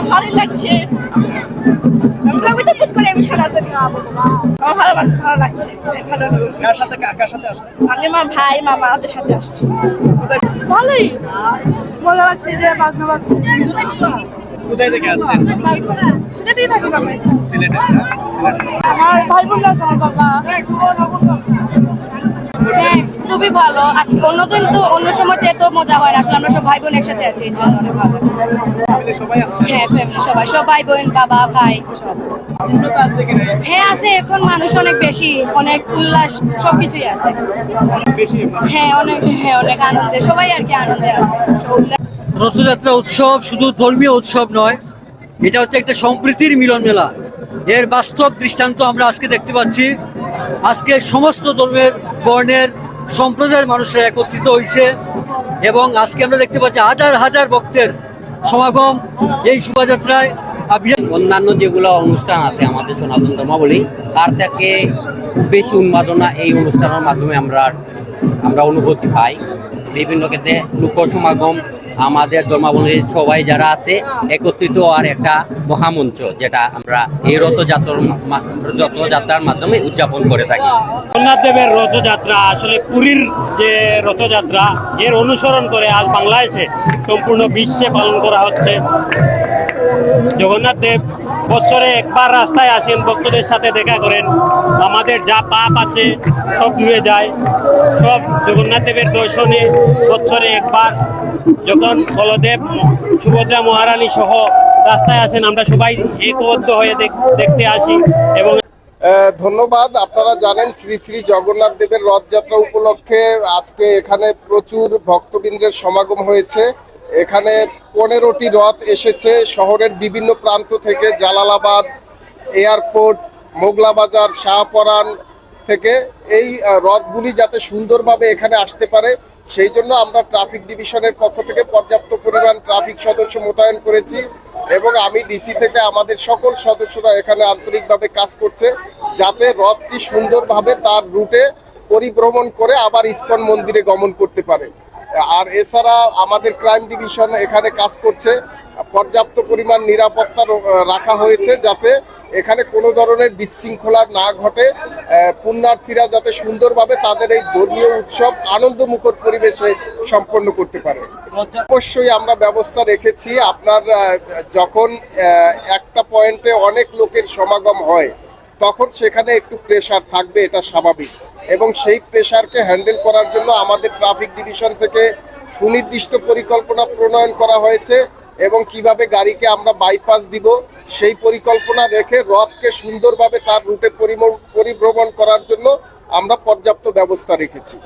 আমার ভালোই লাগছে। আমি তো পুট করে আমি সনাতনী মা। আমার ভালো লাগছে ভালো লাগছে। ভালো কার সাথে কার কার সাথে আমি আমার ভাই মামা ওদের সাথে আসছি। ভালোই। মজা লাগছে যে বাজনা বাজছে কোথায় থেকে আসছেন? সেটাতেই থাকি বাবা সিলেটে। আমার ভাই বোন আছে আমার বাবা। হ্যাঁ খুবই ভালো। আজকে অন্যদিন তো অন্য সময় তো এত মজা হয় না। আসলে আমরা সব ভাই বোন একসাথে আছি এই জন্য অনেক ভালো। সবাই হ্যাঁ ফ্যামিলি সবাই। সব ভাই বোন বাবা ভাই সব। হ্যাঁ আছে। এখন মানুষ অনেক বেশি অনেক উল্লাস সবকিছুই আছে। হ্যাঁ অনেক হ্যাঁ অনেক আনন্দে। সবাই আর কি আনন্দে আছে। উল্লাস রথযাত্রা উৎসব শুধু ধর্মীয় উৎসব নয় এটা হচ্ছে একটা সম্প্রীতির মিলন মেলা। এর বাস্তব দৃষ্টান্ত আমরা আজকে দেখতে পাচ্ছি। আজকে সমস্ত ধর্মের বর্ণের সম্প্রদায়ের মানুষরা একত্রিত হয়েছে এবং আজকে আমরা দেখতে পাচ্ছি হাজার হাজার ভক্তের সমাগম এই শোভাযাত্রায়। অন্যান্য যেগুলো অনুষ্ঠান আছে আমাদের সনাতন ধর্মাবলী, তার থেকে বেশি উন্মাদনা এই অনুষ্ঠানের মাধ্যমে আমরা আমরা অনুভূতি পাই। বিভিন্ন ক্ষেত্রে লোক সমাগম, আমাদের ধর্মাবলীর সবাই যারা আছে, একত্রিত আর একটা মহামঞ্চ, যেটা আমরা এই রথযাত্রার রথযাত্রার মাধ্যমে উদযাপন করে থাকি। জগন্নাথ দেবের রথযাত্রা আসলে পুরীর যে রথযাত্রা, এর অনুসরণ করে আজ বাংলাদেশে সম্পূর্ণ বিশ্বে পালন করা হচ্ছে। জগন্নাথ দেব বছরে একবার রাস্তায় আসেন, ভক্তদের সাথে দেখা করেন। আমাদের যা পাপ আছে, সব ধুয়ে যায়। সব জগন্নাথ দেবের দর্শনে বছরে একবার যখন বলদেব, সুভদ্রা মহারানী সহ রাস্তায় আসেন, আমরা সবাই একবদ্ধ হয়ে দেখতে আসি এবং ধন্যবাদ। আপনারা জানেন শ্রী শ্রী জগন্নাথ দেবের রথযাত্রা উপলক্ষে আজকে এখানে প্রচুর ভক্তবৃন্দের সমাগম হয়েছে। এখানে পনেরোটি রথ এসেছে। শহরের বিভিন্ন প্রান্ত থেকে জালালাবাদ, এয়ারপোর্ট মোগলা বাজার শাহপরান থেকে এই রথগুলি যাতে সুন্দরভাবে এখানে আসতে পারে, সেই জন্য আমরা ট্রাফিক ডিভিশনের পক্ষ থেকে পর্যাপ্ত পরিমাণ ট্রাফিক সদস্য মোতায়েন করেছি এবং আমি ডিসি থেকে আমাদের সকল সদস্যরা এখানে আন্তরিকভাবে কাজ করছে যাতে রথটি সুন্দরভাবে তার রুটে পরিভ্রমণ করে আবার ইস্কন মন্দিরে গমন করতে পারে। আর এছাড়া আমাদের ক্রাইম ডিভিশন এখানে কাজ করছে। পর্যাপ্ত পরিমাণ নিরাপত্তা রাখা হয়েছে যাতে এখানে কোনো ধরনের বিশৃঙ্খলা না ঘটে। পুণ্যার্থীরা যাতে সুন্দরভাবে তাদের এই ধর্মীয় উৎসব আনন্দমুখর পরিবেশে সম্পন্ন করতে পারে। অবশ্যই আমরা ব্যবস্থা রেখেছি। আপনার যখন একটা পয়েন্টে অনেক লোকের সমাগম হয়, তখন সেখানে একটু প্রেশার থাকবে, এটা স্বাভাবিক। এবং সেই প্রেশারকে হ্যান্ডেল করার জন্য আমাদের ট্রাফিক ডিভিশন থেকে সুনির্দিষ্ট পরিকল্পনা প্রণয়ন করা হয়েছে এবং কীভাবে গাড়িকে আমরা বাইপাস দিব, সেই পরিকল্পনা রেখে রথকে সুন্দরভাবে তার রুটে পরিভ্রমণ করার জন্য আমরা পর্যাপ্ত ব্যবস্থা রেখেছি।